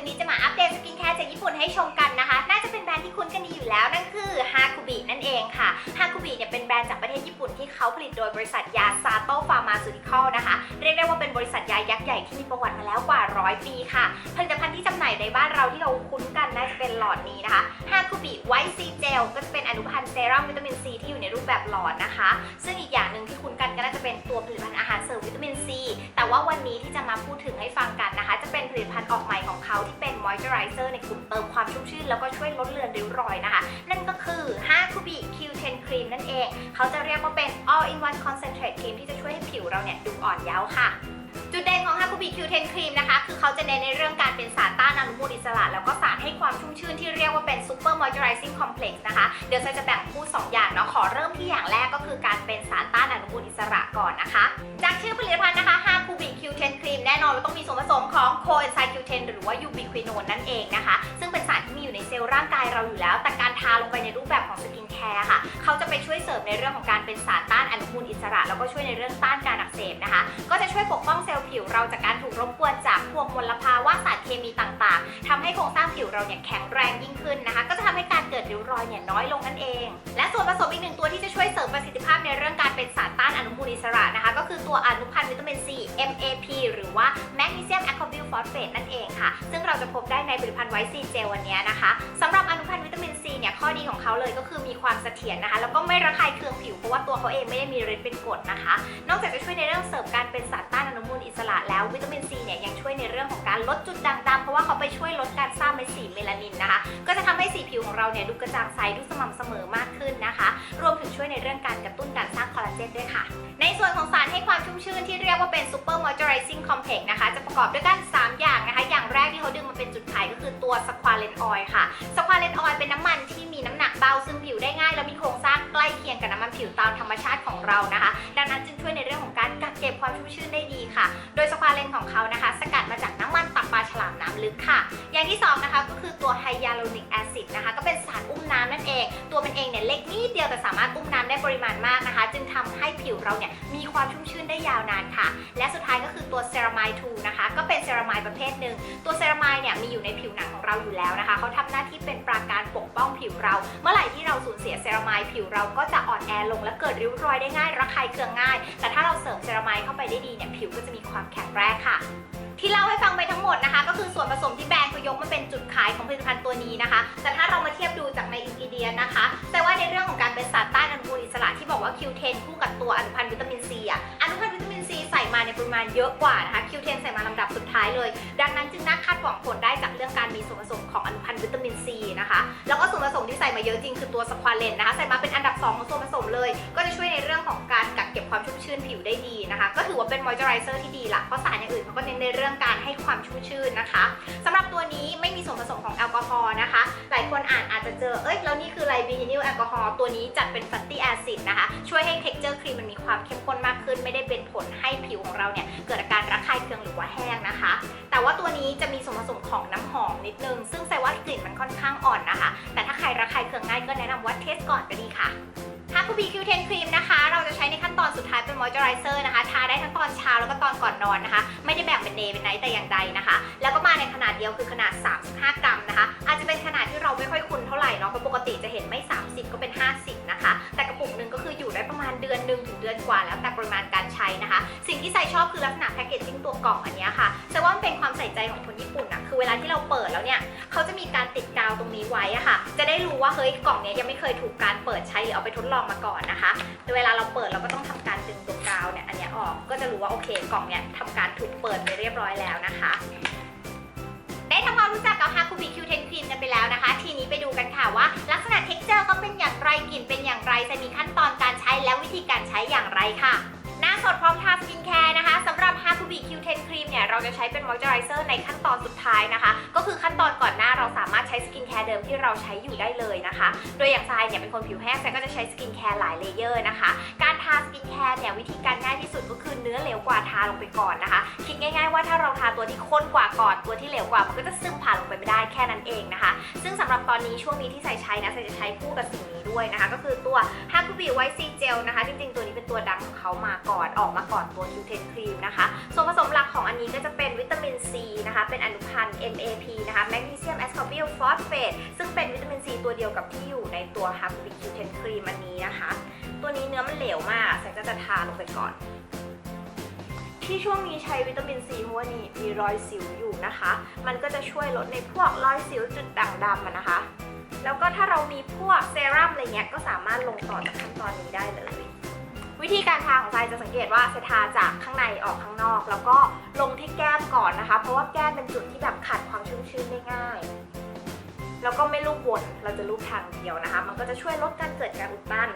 ลิปนี้จะมาอัปเดตสกินแคร์จากญี่ปุ่นให้ชมกันนะคะ น่าจะเป็นแบรนด์ที่คุ้นกันดีอยู่แล้วนั่นคือฮาคุบินั่นเองค่ะฮาคุบิเนี่ยเป็นแบรนด์จากประเทศญี่ปุ่นที่เขาผลิตโดยบริษัทยาซาโตฟาร์มาซูติคอลนะคะ เรียกได้ว่าเป็นบริษัทยายักษ์ใหญ่ที่มีประวัติมาแล้วกว่าร้อยปีค่ะ ผลิตภัณฑ์ที่จำหน่ายในบ้านเราที่เราคุ้นกันน่าจะเป็นหลอดนี้นะคะฮาคุบิไวท์ซีเจลก็จะเป็นอนุพันธ์เซรั่มวิตามินซีที่อยู่ในรูปแบบหลอดนะคะ ซึ่งอีกอย่างหนึ่งที่คุ้นกันก็น่าจะเป็นตัวผลิตภัณฑ์อาหารเสริมวิตามินซี ว่าวันนี้ที่จะมาพูดถึงให้ฟังกันนะคะ จะเป็นผลิตภัณฑ์ออกใหม่ของเขาที่เป็นมอยเจอไรเซอร์ในกลุ่มเติมความชุ่มชื่นแล้วก็ช่วยลดเลือนริ้วรอยนะคะ นั่นก็คือ5 k u b i Q10 Cream นั่นเอง เขาจะเรียกว่าเป็น all in one concentrate ครีมที่จะช่วยให้ผิวเราเนี่ยดูอ่อนเยาว์ค่ะ จุดเด่นของ h a k u b i Q10 Cream นะคะ คือเขาจะเน้นในเรื่องการเป็นสารต้านอนุมูลอิสระ แล้วก็สารให้ความชุ่มชื่นที่เรียกว่าเป็น Super Moisturizing Complex นะคะ เดี๋ยวฉันจะแบ่งพูด 2 อย่างเนาะ ขอเริ่มที่อย่างแรกก็คือการเป็นสารต้านอนุมูลอิสระก่อนนะคะ จากชื่อผลิตภัณฑ์นะคะ h a k u b i Q10 Cream แน่นอนว่าต้องมีส่วนผสมของ Coenzyme Q10 หรือว่า ubiquinone นั่นเองนะคะ ซึ่งเป็นสารที่มีอยู่ในเซลล์ร่างกายเราอยู่แล้ว แต่การทาลงไปในรูปแบบของสกินแคร์ค่ะ เขาจะไปช่วยเสริมในเรื่องของการเป็นสารต้านอนุมูลอิสระ แล้วก็ช่วยในเรื่องต้าน ช่วยปกป้องเซลล์ผิวเราจากการถูกรบกวนจากพวกมลภาวะสารเคมีต่างๆทำให้โครงสร้างผิวเราเนี่ยแข็งแรงยิ่งขึ้นนะคะ ก็จะทำให้การเกิดริ้วรอยเนี่ยน้อยลงนั่นเอง และส่วนผสมอีกหนึ่งตัวที่จะช่วยเสริมประสิทธิภาพในเรื่องการเป็นสารต้านอนุมูลอิสระนะคะ ก็คือตัวอนุพันธ์วิตามินซี MAP หรือว่า Magnesium Ascorbyl Phosphate นั่นเองค่ะ ซึ่งเราจะพบได้ในผลิตภัณฑ์ไวท์ซีเจลวันนี้นะคะสำหรับอนุพันธ์วิตามินซีเนี่ยข้อดีของเขาเลยก็คือมีความเสถียรนะคะ แล้วก็ไม่ระคายเคืองผิวเพราะว่าตัวเขาเองไม่ได้มีฤทธิ์เป็นกรดนะคะ นอกจากจะช่วยในเรื่องเสริมการเป็นสาร แล้ววิตามินซีเนี่ยยังช่วยในเรื่องของการลดจุดด่างดำเพราะว่าเขาไปช่วยลดการสร้างเม็ดสีเมลานินนะคะ ก็จะทำให้สีผิวของเราเนี่ยดูกระจ่างใสดูสม่ำเสมอมากขึ้นนะคะ รวมถึงช่วยในเรื่องการกระตุ้นการสร้างคอลลาเจนด้วยค่ะ ในส่วนของสารให้ความชุ่มชื่นที่เรียกว่าเป็น Super Moisturizing Complex นะคะ จะประกอบด้วยกัน 3 อย่างนะคะ อย่างแรกที่เขาดึงมาเป็นจุดขายก็คือตัว Squalene Oil ค่ะ Squalene Oil เป็นน้ำมันที่มีน้ำหนักเบาซึมผิวได้ง่าย และมีโครงสร้างใกล้เคียงกับน้ำมันผิวตามธรรมชาติของเรานะคะ ดังนั้นจึงช่วยในเรื่องของการ เก็บความชุ่มชื่นได้ดีค่ะ โดยสควาเลนของเขานะคะ สกัดมาจากน้ำมันตับปลาฉลามน้ำลึกค่ะ อย่างที่สองนะคะก็คือตัวไฮยาลูริกแอซิดนะคะ ก็เป็นสารอุ้มน้ำนั่นเอง ตัวมันเองเนี่ยเล็กนิดเดียวแต่สามารถอุ้มน้ำได้ปริมาณมากนะำให้ผิวเราเนี่ยมีความชุ่มชื่นได้ยาวนานค่ะ และสุดท้ายก็คือตัวเซรามาย2นะคะ ก็เป็นเซรามายประเภทหนึ่ง ตัวเซรามายเนี่ยมีอยู่ในผิวหนังของเราอยู่แล้วนะคะ เขาทำหน้าที่เป็นปราการปกป้องผิวเรา เมื่อไหร่ที่เราสูญเสียเซรามายผิวเราก็จะอ่อนแอลงและเกิดริ้วรอยได้ง่ายระคายเคืองง่าย แต่ถ้าเราเสริมเซรามายเข้าไปได้ดีเนี่ยผิวก็จะมีความแข็งแรงค่ะที่เล่าให้ฟังไปทั้งหมดนะคะ ก็คือส่วนผสมที่แบรนด์เขายกมาเป็นจุดขายของผลิตภัณฑ์ตัวนี้นะคะ แต่ถ้าเรามาเทียบดูจากในอินกิเดียนนะคะ แต่ว่าในเรื่องของการเป็นสาร Q10 คู่กับตัวอนุพันธ์วิตามินซีอะอนุพันธ์วิตามินซีใส่มาในปริมาณเยอะกว่านะคะ Q10 ใส่มาลำดับสุดท้ายเลย ดังนั้นจึงน่าคาดหวังผลได้จากเรื่องการมีส่วนผสมของอนุพันธ์วิตามินซีนะคะ แล้วก็ส่วนผสมที่ใส่มาเยอะจริงคือตัวสควอเลนนะคะ ใส่มาเป็นอันดับ 2 ของส่วนผสมเลย ก็จะช่วยในเรื่อง เก็บความชุ่มชื้นผิวได้ดีนะคะ ก็ถือว่าเป็นมอยเจอไรเซอร์ที่ดีละเพราะสารอย่างอื่นเขาก็เน้นในเรื่องการให้ความชุ่มชื้นนะคะสำหรับตัวนี้ไม่มีส่วนผสมของแอลกอฮอล์นะคะ หลายคนอ่านอาจจะเจอเอ้ยแล้วนี่คืออะไรบีนิลแอลกอฮอล์ตัวนี้จัดเป็น fatty acid นะคะ ช่วยให้ texture ครีมมันมีความเข้มข้นมากขึ้น ไม่ได้เป็นผลให้ผิวของเราเนี่ยเกิดอาการระคายเคืองหรือว่าแห้งนะคะ แต่ว่าตัวนี้จะมีส่วนผสมของน้ำหอมนิดนึง ซึ่งแสดงว่ากลิ่นมันค่อนข้างอ่อนนะคะ แต่ถ้าใครระคายเคืองง่ายก็แนะนำว่าเทสก่อนก็ดีค่ะทาคูบีคิวเทนครีมนะคะ เราจะใช้ในขั้น ตอนสุดท้ายเป็นมอยเจอไรเซอร์นะคะ ทาได้ทั้งตอนเช้าแล้วก็ตอนก่อนนอนนะคะ ไม่ได้แบ่งเป็นเดย์เป็นไนท์แต่อย่างใดนะคะ แล้วก็มาในขนาดเดียวคือขนาด 35 กรัมนะคะ อาจจะเป็นขนาดที่เราไม่ค่อยคุ้นเท่าไหร่เนาะเพราะปกติจะเห็นไม่ 30 ก็เป็น 50 นะคะ แต่กระปุกหนึ่งก็คืออยู่ได้ประมาณเดือนหนึ่งถึงเดือนกว่า แล้วแต่ปริมาณการใช้นะคะ สิ่งที่ใส่ชอบคือลักษณะแพคเกจจิ้งตัวกล่องอันนี้ค่ะแต่ว่ามันเป็นความใส่ใจของคนญี่ปุ่น เวลาที่เราเปิดแล้วเนี่ยเขาจะมีการติดกาวตรงนี้ไว้อะค่ะ จะได้รู้ว่าเฮ้ยกล่องเนี้ยยังไม่เคยถูกการเปิดใช้หรือเอาไปทดลองมาก่อนนะคะเวลาเราเปิดเราก็ต้องทำการดึงตัวกาวเนี่ยอันนี้ออกก็จะรู้ว่าโอเค กล่องเนี้ยทำการถูกเปิดไปเรียบร้อยแล้วนะคะได้ทำความรู้จักกับฮาคุบิคิวเทนครีมกันไปแล้วนะคะ ทีนี้ไปดูกันค่ะว่า ลักษณะเท็กเจอร์เขาเป็นอย่างไรกลิ่นเป็นอย่างไรจะมีขั้นตอนการใช้และวิธีการใช้อย่างไรค่ะหน้าสดพร้อมทาสกินแคร์ CQ10 ครีมเนี่ยเราจะใช้เป็นมอยเจอไรเซอร์ในขั้นตอนสุดท้ายนะคะ ก็คือขั้นตอนก่อนหน้าเราสามารถใช้สกินแคร์เดิมที่เราใช้อยู่ได้เลยนะคะ โดยอย่างทรายเนี่ยเป็นคนผิวแห้งทซาก็จะใช้สกินแคร์หลายเลเยอร์นะคะ การทาสกินแคร์เนี่ยวิธีการง่ายที่สุดก็คือเนื้อเหลวกว่าทาลงไปก่อนนะคะ คิดง่าย ๆว่าถ้าเราทาตัวที่ข้นกว่าก่อนตัวที่เหลวกว่ามันก็จะซึมผ่านลงไปไม่ได้แค่นั้นเองนะคะ ซึ่งสำหรับตอนนี้ช่วงนี้ที่ใส่ใช้นะใส่จะใช้คู่กับสิ่งนี้ด้วยนะคะ ก็คือตัวฮัาคูบิไวซีเจลนะคะ จริงๆตัวนี้เป็นตัวดังของเขามาก่อนออกมาก่อนตัวคิวเทนครีมนะคะส่วนผสมหลักของอันนี้ก็จะเป็นวิตามินซีนะคะ เป็นอนุพันธ์ MAP นะคะแมกนีเซียมแอสคอร์บิลฟอสเฟตซึ่งเป็นวิตามินซีตัวเดียวกับที่อยู่ในตัวฮับบิคิวเทนครีมอันนี้นะคะ ตัวนี้เนื้อมันเหลวมากแสงก็จะทาลงไปก่อน ที่ช่วงนี้ใช้วิตามินซีเพราะว่านี่มีรอยสิวอยู่นะคะ มันก็จะช่วยลดในพวกรอยสิวจุดด่างดำนะคะ แล้วก็ถ้าเรามีพวกเซรั่มอะไรเงี้ยก็สามารถลงต่อจากขั้นตอนนี้ได้เลย วิธีการทาของทรายจะสังเกตว่าจะทาจากข้างในออกข้างนอก แล้วก็ลงที่แก้มก่อนนะคะ เพราะว่าแก้มเป็นจุดที่แบบขัดความชุ่มชื้นได้ง่าย แล้วก็ไม่ลูบวนเราจะลูบทางเดียวนะคะ มันก็จะช่วยลดการเกิดการอุดตัน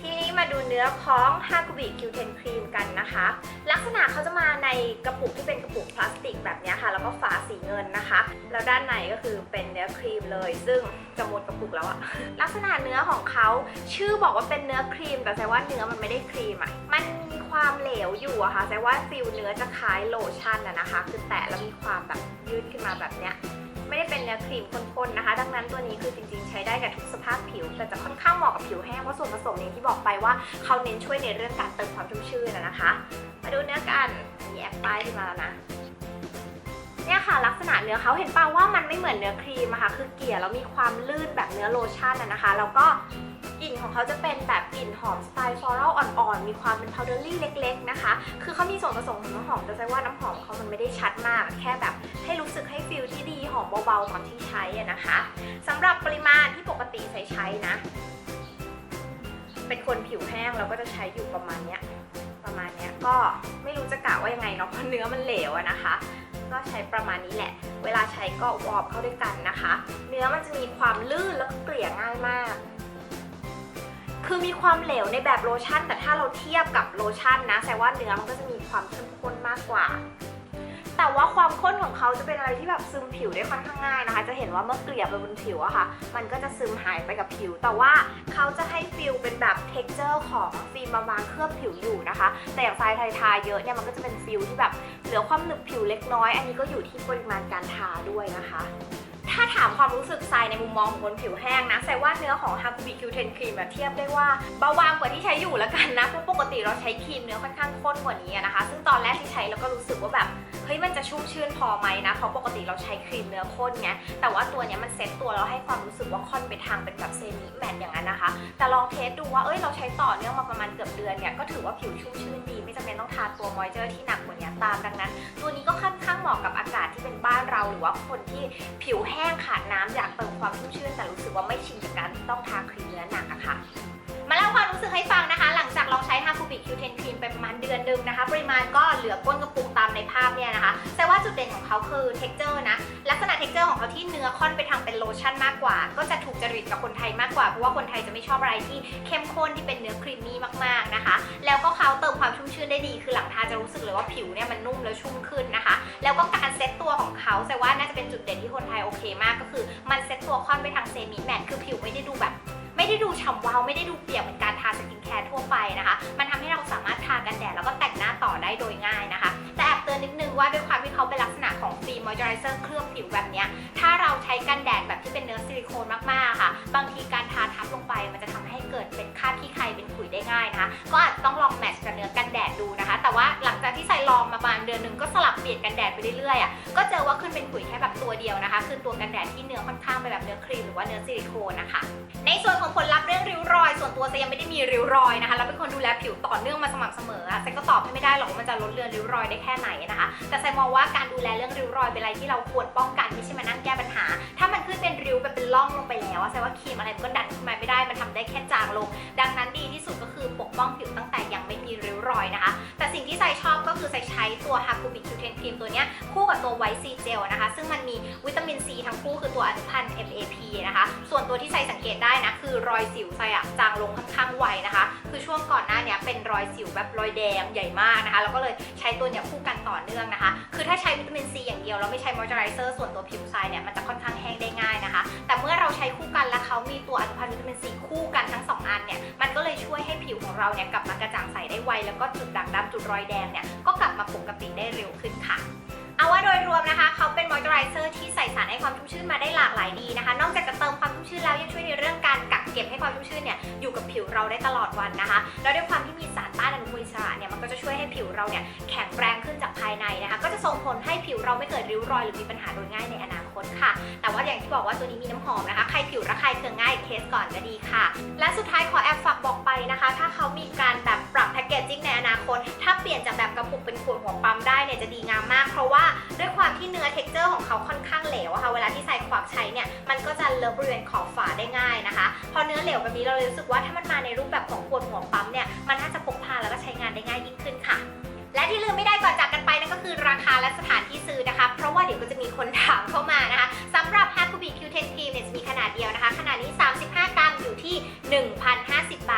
ทีนี้มาดูเนื้อของฮากุบิ Q10 ครีมกันนะคะ ลักษณะเขาจะมาในกระปุกที่เป็นกระปุกพลาสติกแบบนี้ค่ะ แล้วก็ฝาสีเงินนะคะ แล้วด้านในก็คือเป็นเนื้อครีมเลย ซึ่งจะหมดกระปุกแล้วอะลักษณะเนื้อของเขาชื่อบอกว่าเป็นเนื้อครีม แต่แสดงว่าเนื้อมันไม่ได้ครีมอะมันมีความเหลวอยู่อะค่ะแสดงว่าฟิลเนื้อจะคล้ายโลชั่นอะนะคะ คือแตะแล้วมีความแบบยืดขึ้นมาแบบเนี้ย ไม่ได้เป็นเนื้อครีมข้นๆนะคะ ดังนั้นตัวนี้คือจริงๆ ใช้ได้กับทุกสภาพผิว แต่จะค่อนข้างเหมาะกับผิวแห้งเพราะส่วนผสมอย่างที่บอกไปว่าเขาเน้นช่วยในเรื่องการเติมความชุ่มชื่นนะนะคะ มาดูเนื้อกันมีแอปป้ายขึ้นมาแล้วนะเนี่ยค่ะลักษณะเนื้อเขาเห็นป่าว่ามันไม่เหมือนเนื้อครีมอะค่ะคือเกลี่ยแล้วมีความลื่นแบบเนื้อโลชั่นอะนะคะ แล้วก็ ของเขาจะเป็นแบบกลิ่นหอมสไตล์ฟลอรัลอ่อนๆ มีความเป็นพาวเดอรี่เล็ก ๆ นะคะ คือเขามีส่วนผสมของน้ำหอมแต่ใช่ว่าน้ำหอมเขามันไม่ได้ชัดมาก แค่แบบให้รู้สึกให้ฟิลที่ดีหอมเบาๆตอนที่ใช้นะคะสำหรับปริมาณที่ปกติใช้ใช้นะ เป็นคนผิวแห้งเราก็จะใช้อยู่ประมาณเนี้ยประมาณเนี้ยก็ไม่รู้จะกะว่ายังไงเนาะเพราะเนื้อมันเหลวอะนะคะก็ใช้ประมาณนี้แหละ เวลาใช้ก็วอร์มเข้าด้วยกันนะคะ เนื้อมันจะมีความลื่นแล้วก็เกลี่ย คือมีความเหลวในแบบโลชั่น แต่ถ้าเราเทียบกับโลชั่นนะแสดงว่าเนื้อมันก็จะมีความเข้มข้นมากกว่า แต่ว่าความข้นของเขาจะเป็นอะไรที่แบบซึมผิวได้ค่อนข้างง่ายนะคะ จะเห็นว่าเมื่อเกลี่ยไปบนผิวอะค่ะ มันก็จะซึมหายไปกับผิว แต่ว่าเขาจะให้ฟิลเป็นแบบ t e x t อร์ของฟิล์มบางๆเคลือบผิวอยู่นะคะ แต่อย่างทรายไทยทาเยอะเนี่ยมันก็จะเป็นฟิลที่แบบเหลือความหนึบผิวเล็กน้อย อันนี้ก็อยู่ที่ปริมาณการทาด้วยนะคะ ถ้าถามความรู้สึกทรายในมุมมองของคนผิวแห้งนะทรายว่าเนื้อของ h a k u b i Q10 ครีมเทียบได้ว่าเบาบางกว่าที่ใช้อยู่แล้วกันนะเพราะปกติเราใช้ครีมเนื้อค่อนข้างข้นกว่านี้นะคะ ซึ่งตอนแรกที่ใช้เราก็รู้สึกว่าแบบเฮ้ยมันจะชุ่มชื่นพอไหมนะเพราะปกติเราใช้ครีมเนื้อข้นไงแต่ว่าตัวเนี้ยมันเซ็ตตัวแล้วให้ความรู้สึกว่าค่อนไปทางเป็นแบบเซมิแมตอย่างนั้นนะคะ แต่ลองเทสดูว่าเอ้ยเราใช้ต่อเนื่องมาประมาณเกือบเดือนเนี่ยก็ถือว่าผิวชุ่มชื่นดี ไม่จำเป็นต้องทาตัวมอยเจอร์ที่หนักกว่านี้ตามดังนั้น ตัวนี้ก็ค่อนข้างเหมาะกับอากาศที่เป็นบ้านเราหรือว่าคนที่ผิวแห้งขาดน้ำอยากเติมความชุ่มชื่นแต่รู้สึกว่าไม่ชินกับการที่ต้องทาครีมเนื้อหนักอะค่ะ มาเล่าความรู้สึกให้ฟังนะคะ หลังจากลองใช้ h a k u b i Q10 ครีมไปประมาณเดือนหนึ่งนะคะ ปริมาณก็เหลือก้นกระปุกตามในภาพเนี่ยนะคะ แต่ว่าจุดเด่นของเขาคือ texture นะ ลักษณะ texture ของเขาที่เนื้อค่อนไปทางเป็นโลชั่นมากกว่า ก็จะถูกจริตกับคนไทยมากกว่า เพราะว่าคนไทยจะไม่ชอบอะไรที่เข้มข้นที่เป็นเนื้อครีมมี่มากๆนะคะ แล้วก็เขาเติมความชุ่มชื้นได้ดี คือหลังทาจะรู้สึกเลยว่าผิวเนี่ยมันนุ่มแล้วชุ่มขึ้นนะคะ แล้วก็การเซตตัว แต่ว่าน่าจะเป็นจุดเด่นที่คนไทยโอเคมากก็คือ มันเซ็ตตัวค่อนไปทางเซมิแมตคือผิวไม่ได้ดูแบบ ไม่ได้ดูฉ่ำวาวไม่ได้ดูเปียกเหมือนการทาสกินแคร์ทั่วไปนะคะ มันทำให้เราสามารถทากันแดดแล้วก็แต่งหน้าต่อได้โดยง่ายนะคะ แต่แอบเตือนนิดนึงว่าด้วยความที่เขาเป็นลักษณะของฟิล์มมอยเจอไรเซอร์เคลือบผิวแบบนี้ถ้าเราใช้กันแดดแบบที่เป็นเนื้อซิลิโคนมากๆค่ะ บางทีการทาทับลงไปมันจะทำให้เกิดเป็นคราบขี้ใครเป็นขุยได้ง่ายนะคะ ก็อาจต้องลองแมทช์กับเนื้อกันแดดดูนะคะ แต่ว่าหลังจาก ที่ใส่ลองมาประมาณเดือนหนึ่งก็สลับเปลี่ยนกันแดดไปเรื่อยๆอะก็เจอว่าขึ้นเป็นขุยแค่แบบตัวเดียวนะคะ คือตัวกันแดดที่เนื้อค่อนข้างไปแบบเนื้อครีมหรือว่าเนื้อซิลิโคนนะคะ ในส่วนของผลลัพธ์เรื่องริ้วรอย ส่วนตัวเซยังไม่ได้มีริ้วรอยนะคะแล้วเป็นคนดูแลผิวต่อเนื่องมาสม่ำเสมออะเซก็ตอบให้ไม่ได้หรอกว่ามันจะลดเลือนริ้วรอยได้แค่ไหนนะคะ แต่เซมองว่าการดูแลเรื่องริ้วรอยเป็นอะไรที่เราควรป้องกันไม่ใช่มานั่งแก้ปัญหา ถ้ามันขึ้นเป็นริ้วแบบเป็นร่องลงไปแล้วอะเซว่าครีมอะไรมันก็ดันขึ้นมาไม่ได้มันทำได้แค่จางลง ดังนั้นดีที่สุดก็คือปกป้องผิวตั้งแต่ยังไม่มีริ้วรอยนะคะ แต่สิ่งที่ไซชอบก็คือไซใช้ตัวฮากูบิคิวเทนครีมตัวเนี้ยคู่กับตัวไวท์ซีเจลนะคะ ซึ่งมันมีว คู่คือตัวอนุพันธ์ MAP นะคะ ส่วนตัวที่ไซสังเกตได้นะ คือรอยสิวไซอะจางลงค่อนข้างไวนะคะ คือช่วงก่อนหน้าเนี้ยเป็นรอยสิวแบบรอยแดงใหญ่มากนะคะ แล้วก็เลยใช้ตัวเนี้ยคู่กันต่อเนื่องนะคะ คือถ้าใช้วิตามินซีอย่างเดียวแล้วไม่ใช้มอยเจอไรเซอร์ส่วนตัวผิวไซเนี่ยมันจะค่อนข้างแห้งได้ง่ายนะคะ แต่เมื่อเราใช้คู่กันแล้วเขามีตัวอนุพันธ์วิตามินซีคู่กันทั้งสองอันเนี่ยมันก็เลยช่วยให้ผิวของเราเนี่ยกลับมากระจ่างใสได้ไวแล้วก็จุดด่างดำจุดรอยแดงเนี่ยก็กลับมาปกติได้เร็วขึ้นค่ะ เอาว่าโดยรวมนะคะ เขาเป็นมอยเจอไรเซอร์ที่ใส่สารให้ความชุ่มชื่นมาได้หลากหลายดีนะคะ นอกจากจะเติมความชุ่มชื่นแล้วยังช่วยในเรื่องการกักเก็บให้ความชุ่มชื่นเนี่ยอยู่กับผิวเราได้ตลอดวันนะคะ แล้วด้วยความที่มีสารต้านอนุมูลอิสระเนี่ยมันก็จะช่วยให้ผิวเราเนี่ยแข็งแรงขึ้นจากภายในนะคะ ก็จะส่งผลให้ผิวเราไม่เกิดริ้วรอยหรือมีปัญหาโดยง่ายในอนาคตค่ะ แต่ว่าอย่างที่บอกว่าตัวนี้มีน้ำหอมนะคะ ใครผิวระคายเคืองง่ายเทสก่อนก็ดีค่ะ และสุดท้ายขอแอบฝากบอกไปนะคะ ถ้าเขามีการแบบ พคเกจจิ้งในอนาคต ถ้าเปลี่ยนจากแบบกระปุกเป็นขวดหัวปั๊มได้เนี่ยจะดีงามมาก เพราะว่าด้วยความที่เนื้อเท็กเจอร์ของเขาค่อนข้างเหลวค่ะ เวลาที่ใส่ขวากใช้เนี่ยมันก็จะเลอะบริเวณขอบฝาได้ง่ายนะคะ พอเนื้อเหลวแบบนี้เราเลยรู้สึกว่าถ้ามันมาในรูปแบบของขวดหัวปั๊มเนี่ยมันน่าจะพกพาแล้วก็ใช้งานได้ง่ายยิ่งขึ้นค่ะ และที่ลืมไม่ได้ก่อนจากกันไปนั่นก็คือราคาและสถานที่ซื้อนะคะ เพราะว่าเดี๋ยวก็จะมีคนถามเข้ามานะคะสำหรับ h a k u b i Q10 Cream เนี่ยจะมีขนาดเดียวนะคะ ขนาดนี้ 35 กรัมอยู่ที่ 1,050 บาท